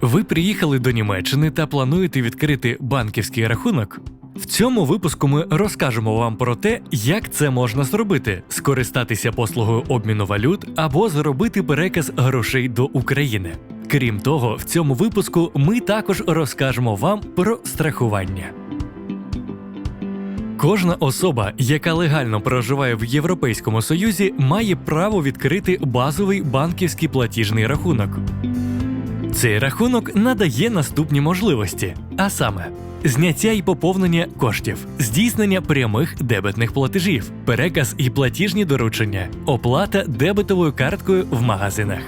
Ви приїхали до Німеччини та плануєте відкрити банківський рахунок? В цьому випуску ми розкажемо вам про те, як це можна зробити: скористатися послугою обміну валют або зробити переказ грошей до України. Крім того, в цьому випуску ми також розкажемо вам про страхування. Кожна особа, яка легально проживає в Європейському Союзі, має право відкрити базовий банківський платіжний рахунок. Цей рахунок надає наступні можливості, а саме зняття і поповнення коштів, здійснення прямих дебетних платежів, переказ і платіжні доручення, оплата дебетовою карткою в магазинах.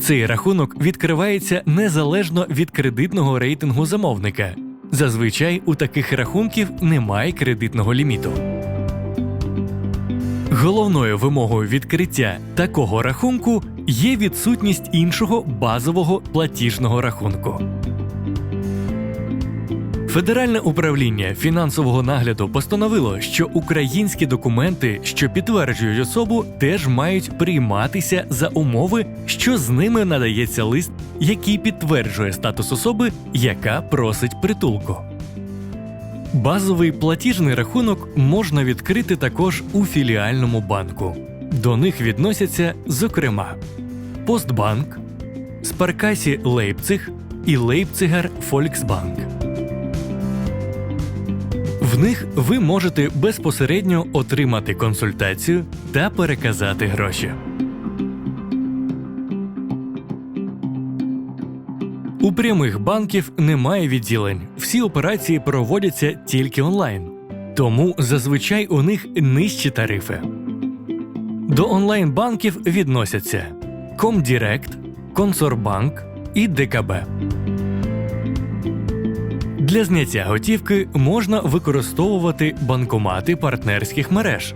Цей рахунок відкривається незалежно від кредитного рейтингу замовника. Зазвичай у таких рахунків немає кредитного ліміту. Головною вимогою відкриття такого рахунку є відсутність іншого базового платіжного рахунку. Федеральне управління фінансового нагляду постановило, що українські документи, що підтверджують особу, теж мають прийматися за умови, що з ними надається лист, який підтверджує статус особи, яка просить притулку. Базовий платіжний рахунок можна відкрити також у філіальному банку. До них відносяться, зокрема, Постбанк, Спаркасі Лейпциг і Лейпцигер Фольксбанк. В них ви можете безпосередньо отримати консультацію та переказати гроші. У прямих банків немає відділень. Всі операції проводяться тільки онлайн. Тому зазвичай у них нижчі тарифи. До онлайн-банків відносяться Comdirect, Консорбанк і ДКБ. Для зняття готівки можна використовувати банкомати партнерських мереж.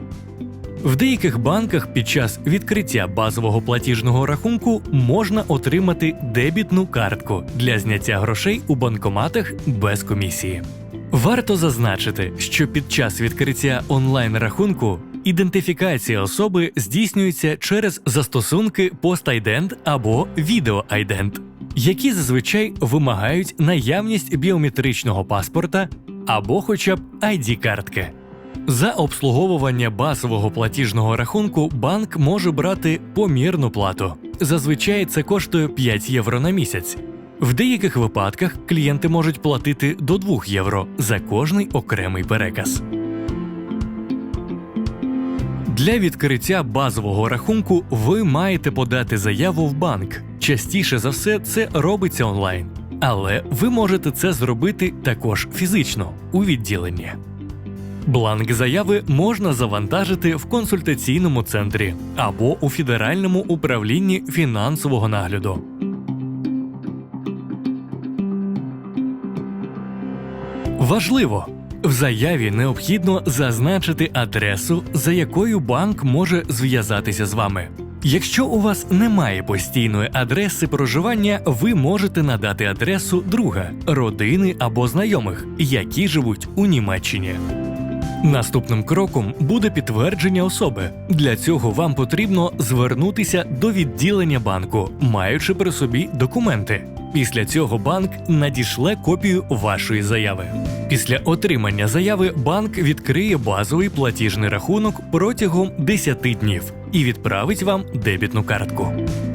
В деяких банках під час відкриття базового платіжного рахунку можна отримати дебітну картку для зняття грошей у банкоматах без комісії. Варто зазначити, що під час відкриття онлайн-рахунку ідентифікація особи здійснюється через застосунки PostIdent або VideoIdent, які зазвичай вимагають наявність біометричного паспорта або хоча б ID-картки. За обслуговування базового платіжного рахунку банк може брати помірну плату. Зазвичай це коштує 5 євро на місяць. В деяких випадках клієнти можуть платити до 2 євро за кожний окремий переказ. Для відкриття базового рахунку ви маєте подати заяву в банк. Частіше за все це робиться онлайн. Але ви можете це зробити також фізично у відділенні. Бланк заяви можна завантажити в консультаційному центрі або у Федеральному управлінні фінансового нагляду. Важливо! В заяві необхідно зазначити адресу, за якою банк може зв'язатися з вами. Якщо у вас немає постійної адреси проживання, ви можете надати адресу друга, родини або знайомих, які живуть у Німеччині. Наступним кроком буде підтвердження особи. Для цього вам потрібно звернутися до відділення банку, маючи при собі документи. Після цього банк надішле копію вашої заяви. Після отримання заяви банк відкриє базовий платіжний рахунок протягом 10 днів і відправить вам дебітну картку.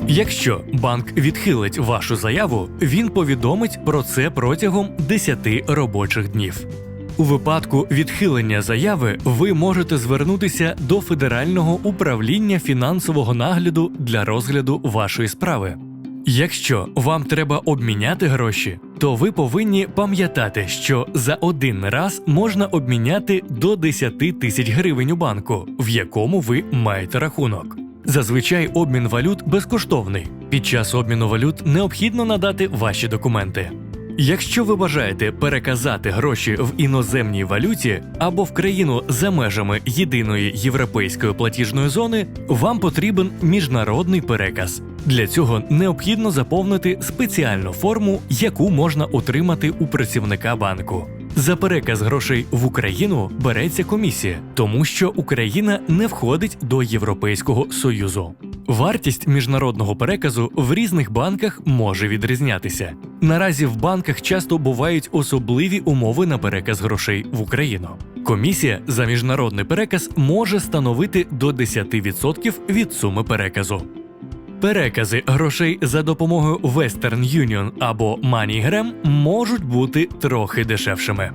Якщо банк відхилить вашу заяву, він повідомить про це протягом 10 робочих днів. У випадку відхилення заяви ви можете звернутися до Федерального управління фінансового нагляду для розгляду вашої справи. Якщо вам треба обміняти гроші, то ви повинні пам'ятати, що за один раз можна обміняти до 10 тисяч гривень у банку, в якому ви маєте рахунок. Зазвичай обмін валют безкоштовний. Під час обміну валют необхідно надати ваші документи. Якщо ви бажаєте переказати гроші в іноземній валюті або в країну за межами єдиної європейської платіжної зони, вам потрібен міжнародний переказ. Для цього необхідно заповнити спеціальну форму, яку можна отримати у працівника банку. За переказ грошей в Україну береться комісія, тому що Україна не входить до Європейського союзу. Вартість міжнародного переказу в різних банках може відрізнятися. Наразі в банках часто бувають особливі умови на переказ грошей в Україну. Комісія за міжнародний переказ може становити до 10% від суми переказу. Перекази грошей за допомогою Western Union або MoneyGram можуть бути трохи дешевшими.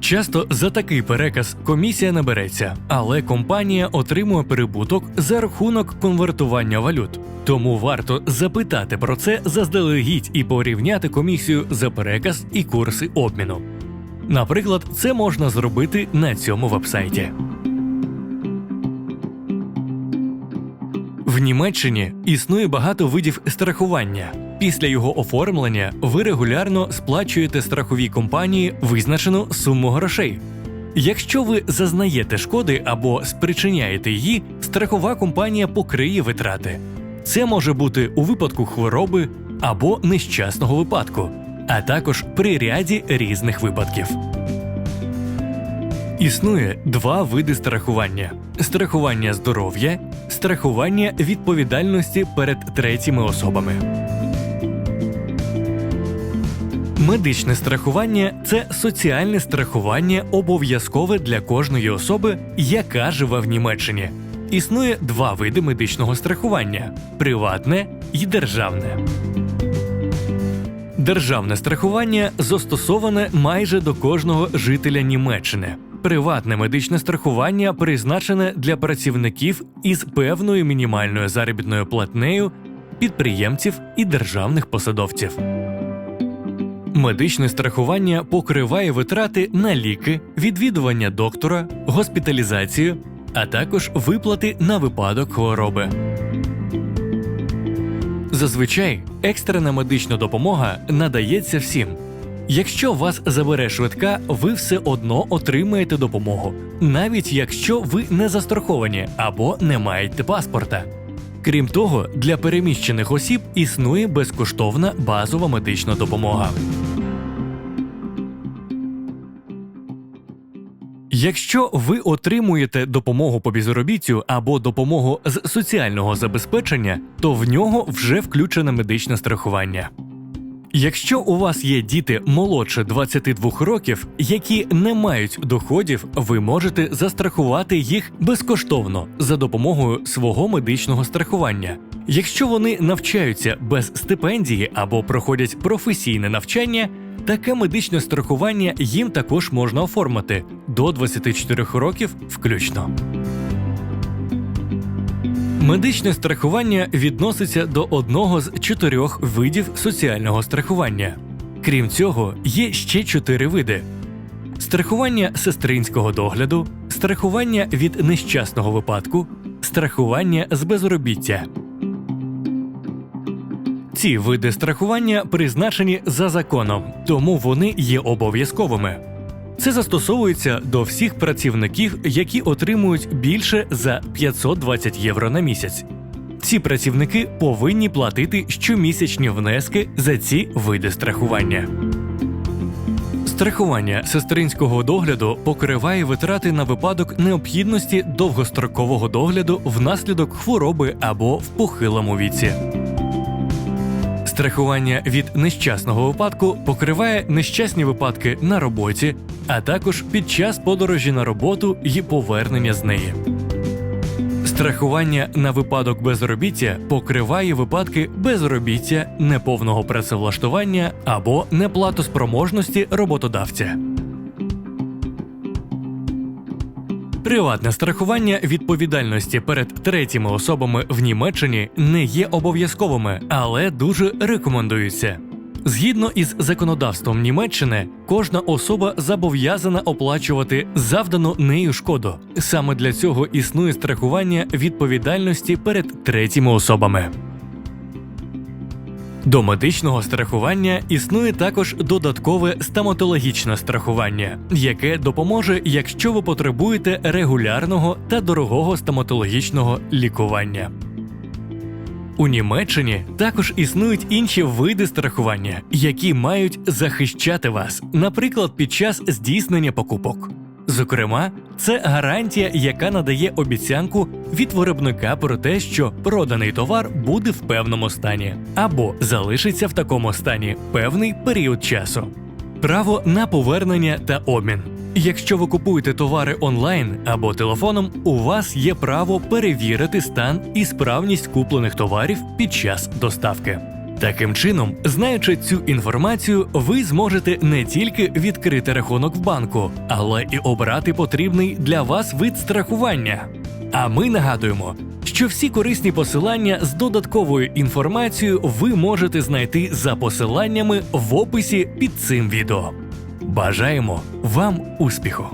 Часто за такий переказ комісія набереться, але компанія отримує прибуток за рахунок конвертування валют. Тому варто запитати про це заздалегідь і порівняти комісію за переказ і курси обміну. Наприклад, це можна зробити на цьому вебсайті. В Німеччині існує багато видів страхування. Після його оформлення ви регулярно сплачуєте страховій компанії визначену суму грошей. Якщо ви зазнаєте шкоди або спричиняєте її, страхова компанія покриє витрати. Це може бути у випадку хвороби або нещасного випадку, а також при ряді різних випадків. Існує два види страхування: страхування здоров'я, страхування відповідальності перед третіми особами. Медичне страхування це соціальне страхування обов'язкове для кожної особи, яка живе в Німеччині. Існує два види медичного страхування: приватне і державне. Державне страхування застосоване майже до кожного жителя Німеччини. Приватне медичне страхування призначене для працівників із певною мінімальною заробітною платнею, підприємців і державних посадовців. Медичне страхування покриває витрати на ліки, відвідування доктора, госпіталізацію, а також виплати на випадок хвороби. Зазвичай екстрена медична допомога надається всім. Якщо вас забере швидка, ви все одно отримаєте допомогу, навіть якщо ви не застраховані або не маєте паспорта. Крім того, для переміщених осіб існує безкоштовна базова медична допомога. Якщо ви отримуєте допомогу по безробіттю або допомогу з соціального забезпечення, то в нього вже включене медичне страхування. Якщо у вас є діти молодше 22 років, які не мають доходів, ви можете застрахувати їх безкоштовно за допомогою свого медичного страхування. Якщо вони навчаються без стипендії або проходять професійне навчання, таке медичне страхування їм також можна оформити до 24 років включно. Медичне страхування відноситься до одного з чотирьох видів соціального страхування. Крім цього, є ще чотири види: страхування сестринського догляду, страхування від нещасного випадку, страхування з безробіття. Ці види страхування призначені за законом, тому вони є обов'язковими. Це застосовується до всіх працівників, які отримують більше за 520 євро на місяць. Ці працівники повинні платити щомісячні внески за ці види страхування. Страхування сестринського догляду покриває витрати на випадок необхідності довгострокового догляду внаслідок хвороби або в похилому віці. Страхування від нещасного випадку покриває нещасні випадки на роботі, а також під час подорожі на роботу і повернення з неї. Страхування на випадок безробіття покриває випадки безробіття, неповного працевлаштування або неплатоспроможності роботодавця. Приватне страхування відповідальності перед третіми особами в Німеччині не є обов'язковими, але дуже рекомендуються. Згідно із законодавством Німеччини, кожна особа зобов'язана оплачувати завдану нею шкоду. Саме для цього існує страхування відповідальності перед третіми особами. До медичного страхування існує також додаткове стоматологічне страхування, яке допоможе, якщо ви потребуєте регулярного та дорогого стоматологічного лікування. У Німеччині також існують інші види страхування, які мають захищати вас, наприклад, під час здійснення покупок. Зокрема, це гарантія, яка надає обіцянку від виробника про те, що проданий товар буде в певному стані або залишиться в такому стані певний період часу. Право на повернення та обмін. Якщо ви купуєте товари онлайн або телефоном, у вас є право перевірити стан і справність куплених товарів під час доставки. Таким чином, знаючи цю інформацію, ви зможете не тільки відкрити рахунок в банку, але і обрати потрібний для вас вид страхування. А ми нагадуємо, що всі корисні посилання з додатковою інформацією ви можете знайти за посиланнями в описі під цим відео. Бажаємо вам успіху!